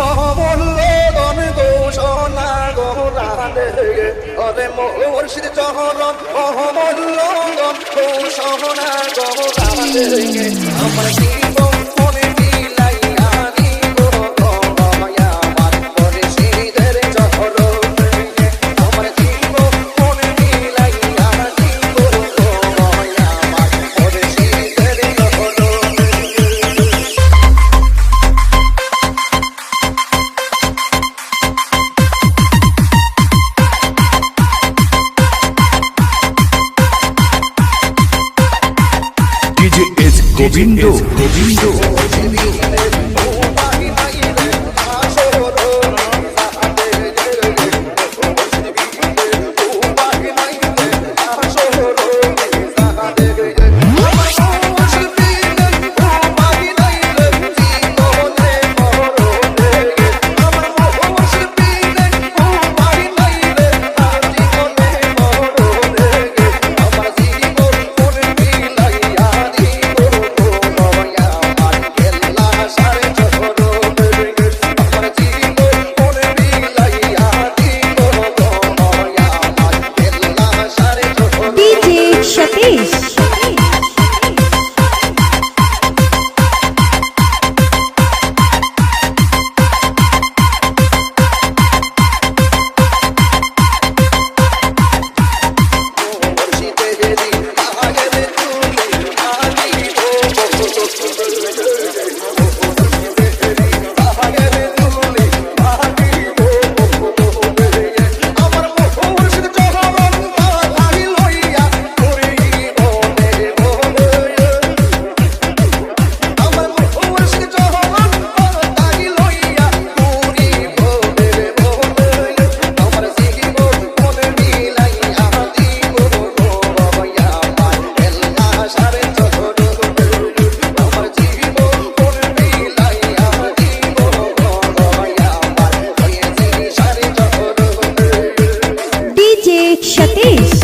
অমূল্যগণ ঘোষণা গোরালে অরে মুর্শিদ চরণ অমূল্যগণ ঘোষণা গোরালে আমার জীবন গোবিন্দ। Govinda Bicha Peace.